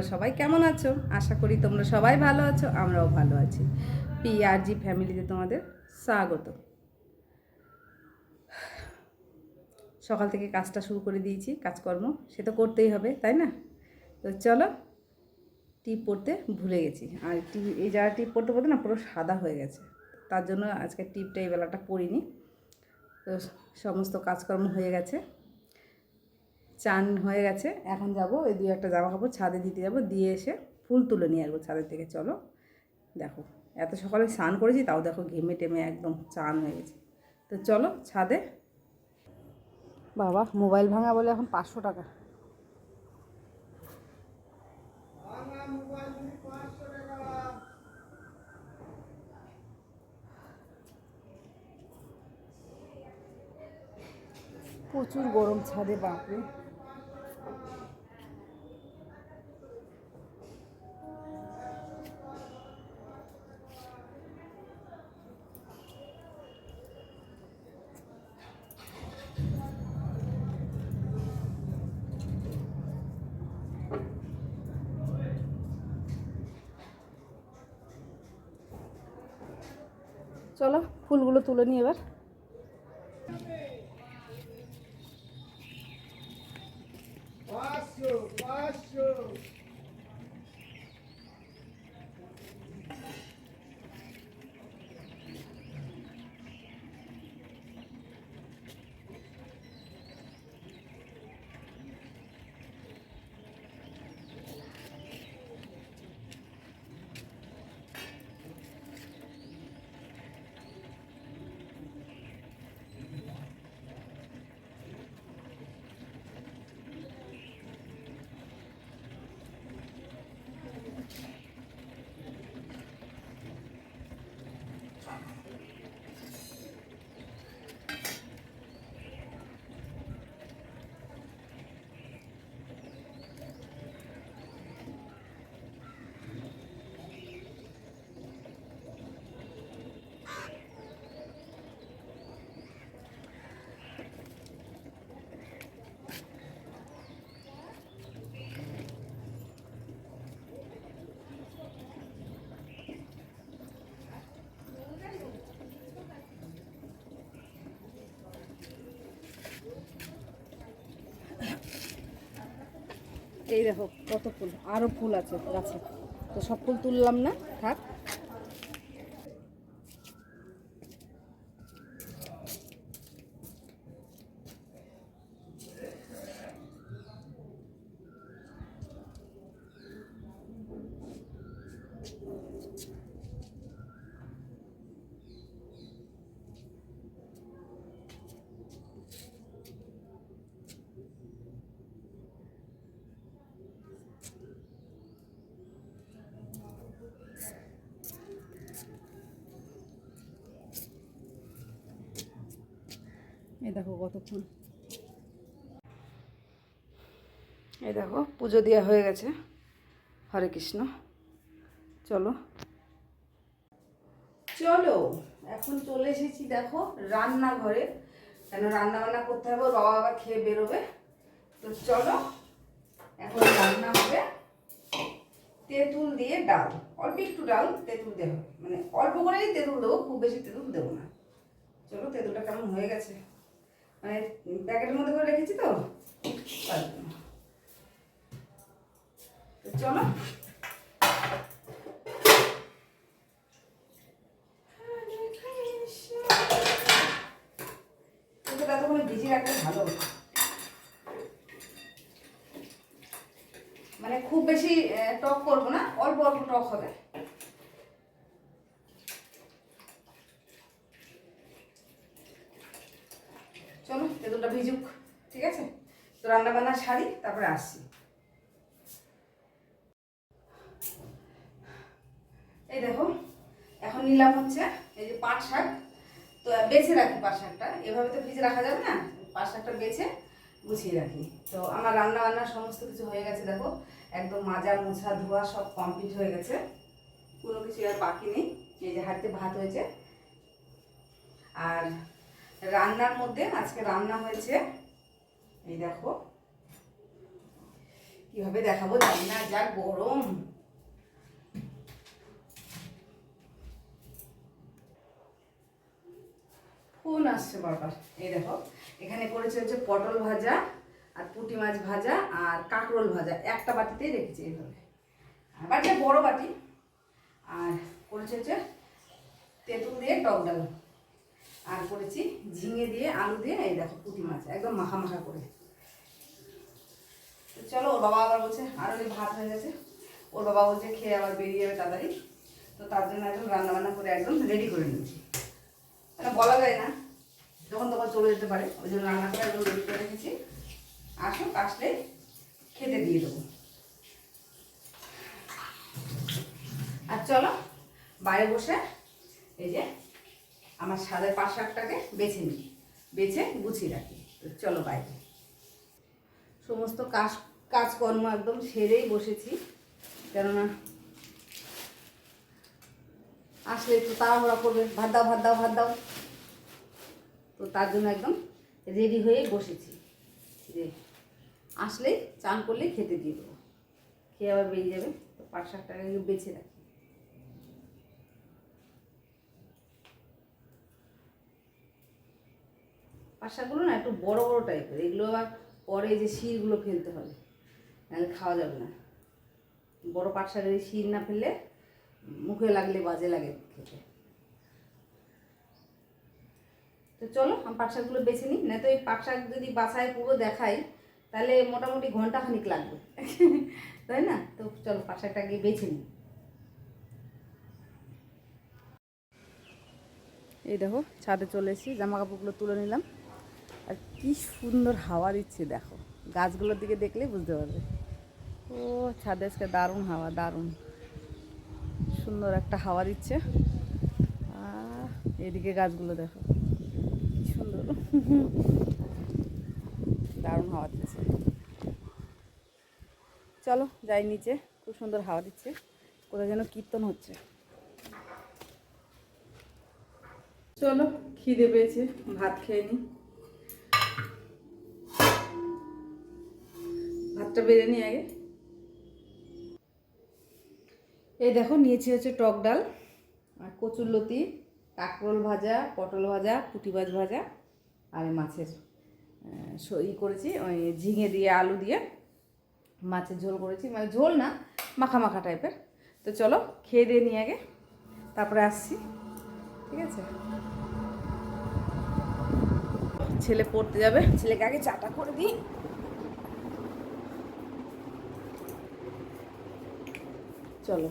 তোমরা সবাই কেমন আছো? আশা করি তোমরা সবাই ভালো আছো, আমরাও ভালো আছি। পি আর জি ফ্যামিলিতে তোমাদের স্বাগত। সকাল থেকে কাজটা শুরু করে দিয়েছি, কাজকর্ম, সে তো করতেই হবে, তাই না? তো চলো, টিপ পড়তে ভুলে গেছি। আর টিপ, এই যারা টিপ পড়তে পড়তে না, পুরো সাদা হয়ে গেছে। তার জন্য আজকে টিপটা এই বেলাটা পড়িনি। তো সমস্ত কাজকর্ম হয়ে গেছে। চান হয়ে গেছে। এখন যাব ওই দু একটা জামা কাপড় ছাদে দিতে যাব। দিয়ে এসে ফুল তুলে নিয়ে আসব ছাদের থেকে চলো। দেখো, এত সকালে স্নান করেছি, তাও দেখো ঘেমে টেমে একদম চান হয়ে গেছে। তো চলো ছাদে। বাবা, মোবাইল ভাঙা বলে এখন পাঁচশো টাকা। প্রচুর গরম ছাদে, বাপরে। চলো ফুলগুলো তুলে নিই এবার পাঁচশো পাঁচশো এই দেখো কত ফুল আরও ফুল আছে গাছে। তো সব ফুল তুললাম না থাক। এই দেখো কত ফুল এই দেখো, পুজো দেওয়া হয়ে গেছে। হরে কৃষ্ণ। চলো। চলো, এখন চলে এসেছি দেখো রান্নাঘরে। কেন রান্না বান্না করতে হবে বাবা আবার খেয়ে বেরোবে। তো চলো, এখন রান্না হবে তেঁতুল দিয়ে ডাল। অল্প একটু ডাল, তেঁতুল দেওয়া মানে অল্প করেই তেঁতুল দেবো, খুব বেশি তেঁতুল দেবো না। চলো, তেঁতুলটা কেমন হয়ে গেছে। মানে প্যাকেটের মধ্যে করে রেখেছি তো? চলো। তখন ভিজিয়ে রাখলে ভালো। মানে খুব বেশি টক করব না, অল্প অল্প টক হবে চলো তেঁতুলটা ভিজুক ঠিক আছে বান্না সারি তারপরে আসছি। এই দেখো, এখন নিলাম হচ্ছে এই যে পাট শাক। তো বেছে রাখি পাট শাকটা। এভাবে তো ভিজে রাখা যাবে না? পাট শাকটা বেছে গুছিয়ে রাখি। তো আমার রান্না বান্না সমস্ত কিছু হয়ে গেছে, দেখো। একদম মাজা, মোছা, ধোয়া সব কমপ্লিট হয়ে গেছে। কোনো কিছু আর বাকি নেই। এই যে হাতে ভাত হয়েছে। আর রান্নার মধ্যে আজকে রান্না হয়েছে, এই দেখো। কীভাবে দেখাবো জানি না যা গরম। ফোন আসছে বারবার। এই দেখো, এখানে করেছে হচ্ছে পটল ভাজা আর পুঁটি মাছ ভাজা আর কাঁকরোল ভাজা। একটা বাটিতেই রেখেছি এইভাবে। আবার বাটিটা বড় বাটি। আর করেছে হচ্ছে তেঁতুল দিয়ে টক ডাল। আর করেছি ঝিঙে দিয়ে, আলু দিয়ে, এই দেখো পুঁটি মাছ, একদম মাখা মাখা করে। চলো, ওর বাবা আবার বলছে আরও ভাত হয়ে গেছে। ওর বাবা বলছে, খেয়ে আবার বেরিয়ে যাবে তাড়াতাড়ি। তো তার জন্য একদম রান্না বান্না করে একদম রেডি করে নিয়েছি মানে বলা যায় না, যখন তখন চলে যেতে পারে। ওই জন্য রান্না করে একদম রেডি করে রেখেছি। আসুক আসলে খেতে দিয়ে দেবো। আর চলো, বাইরে বসে এই যে আমার সাদা পাঁচ শাকটাকে বেছে নিই, বেছে গুছিয়ে রাখি। চলো, বাইরে। সমস্ত কাজ কাজকর্ম একদম সেরেই বসেছি, কেননা আসলে একটু তাড়াহুড়া করবে, ভাত দাও ভাত দাও ভাত দাও। তো তার জন্য একদম রেডি হয়ে বসেছি যে আসলেই চান করলেই খেতে দিয়ে দেবো। খেয়ে আবার বেরিয়ে যাবে, তো পাঁচ শাক টাকা বেছে রাখি। পাঁচ শাকগুলো না একটু বড় বড় টাইপের এগুলো আবার পরে যে শিরগুলো ফেলতে হবে। নাহলে খাওয়া যাবে না। বড় পাট শাকের শির না ফেললে মুখে লাগলে বাজে লাগে খেতে। তো চলো, আমি পাট শাকগুলো বেছে নিই। না তো এই পাট শাক যদি বাসায় পুরো দেখাই, তাহলে মোটামুটি ঘণ্টা খানিক লাগবে। তাই না? তো চলো, পাট শাকটা গিয়ে বেছে নিই। এই দেখো, ছাদে চলে এসেছি জামা কাপড়গুলো তুলে নিলাম। আর কি সুন্দর হাওয়া দিচ্ছে, দেখো। গাছগুলোর দিকে দেখলেই বুঝতে পারবে। ও, ছাদে আজকে দারুণ হাওয়া, দারুণ। সুন্দর একটা হাওয়া দিচ্ছে। এদিকে গাছগুলো দেখো সুন্দর। দারুণ হাওয়া দিচ্ছে। চলো, যাই নিচে, খুব সুন্দর হাওয়া দিচ্ছে। কোথায় যেন কীর্তন হচ্ছে। চলো, খিদে পেয়েছে, ভাত খেয়ে নি। ভাতটা বেড়ে নি আগে। এই দেখো, নিয়েছি হচ্ছে টক ডাল আর কচুর লতি, কাঁকরোল ভাজা, পটল ভাজা, পুঁটি মাছ ভাজা আর মাছের ই করেছি, ওই ঝিঙে দিয়ে, আলু দিয়ে মাছের ঝোল করেছি। মানে ঝোল না, মাখা মাখা টাইপের। তো চলো, খেয়ে দিয়ে নিয়ে আগে, তারপরে আসছি, ঠিক আছে? ছেলে পড়তে যাবে, ছেলেকে আগে চাটা করে দিই। চলো।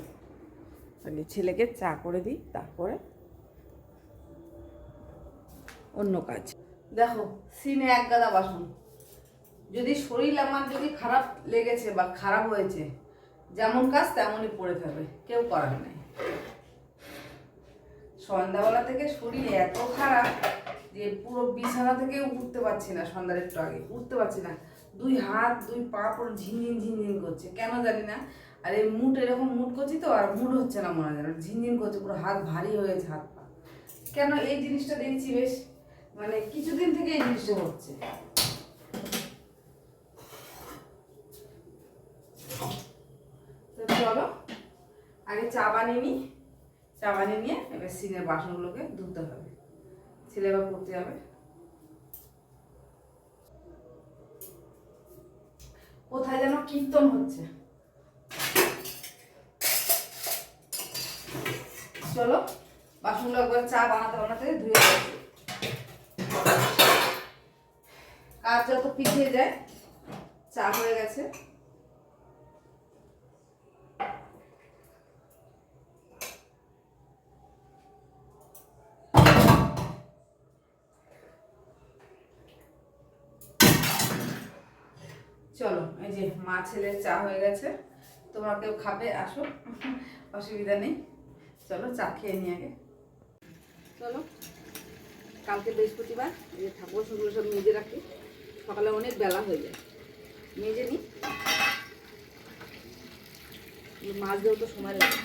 আগে ছেলেকে চা করে দিই, তারপরে অন্য কাজ। দেখো, সিনে এক গাদা বাসন। যদি শরীর আমার যদি খারাপ লেগেছে বা খারাপ হয়েছে, যেমন কাজ তেমনই পড়ে থাকবে কেউ করার নেই। সন্ধ্যাবেলা থেকে শরীর এত খারাপ যে পুরো বিছানা থেকে উঠতে পারছি না সন্ধ্যার একটু আগে, উঠতে পারছি না। দুই হাত, দুই পা পুরো ঝিনঝিন ঝিনঝিন করছে, কেন জানি না? আর এই মুট, এরকম মুট করছি তো, আর মুড হচ্ছে না মনে হয় যেন। ঝিনঝিন করছে, পুরো হাত ভারী হয়েছে হাত পা। কেন এই জিনিসটা দেখছি বেশ মানে কিছুদিন থেকে এই জিনিসটা হচ্ছে। চলো, আগে চা বানিয়ে নিই চা বানিয়ে নিয়ে এবার সিনের বাসনগুলোকে ধুতে হবে। ছেলে এবার পড়তে যাবে। কোথায় যেন কীর্তন হচ্ছে। চলো, বাসনগুলো একবার চা বানাতে বানাতে ধুয়ে কাজ যত পিছিয়ে যায়, চা হয়ে গেছে। চলো, এই যে মা ছেলের চা হয়ে গেছে। তোমরা কেউ খাবে, আসো। অসুবিধা নেই। চলো, চা খেয়ে নি আগে। চলো, কালকে বৃহস্পতিবার, এই যে ঠাকুর সেগুলো সব মেজে রাখি। সকালে অনেক বেলা হয়ে যায়। মেজে নি মাছ দেওয়া তো সময় লাগে।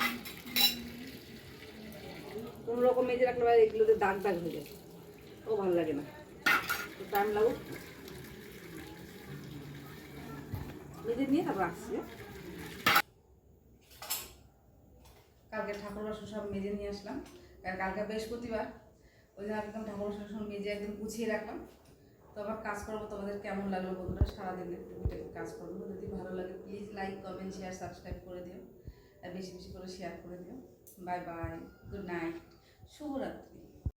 কোনো রকম মেজে রাখলে এগুলোতে দাগ দাগ হয়ে যায়। ও ভালো লাগে না। টাইম লাগুক। মেজে নিয়ে তারপর আসছি হ্যাঁ? কালকে ঠাকুর বাসন সব মেজে নিয়ে আসলাম। কারণ কালকে বৃহস্পতিবার, ওই জন্য একদম ঠাকুর বাসন সব মেজে একদম গুছিয়ে রাখলাম। তো আবার কাজ করব, তোমাদের কেমন লাগল বন্ধুরা? সারাদিনে একটু কাজ করব। যদি ভালো লাগে please like comment share subscribe করে দিও। আর বেশি বেশি করে শেয়ার করে দিও। বাই বাই গুড নাইট শুভরাত্রি।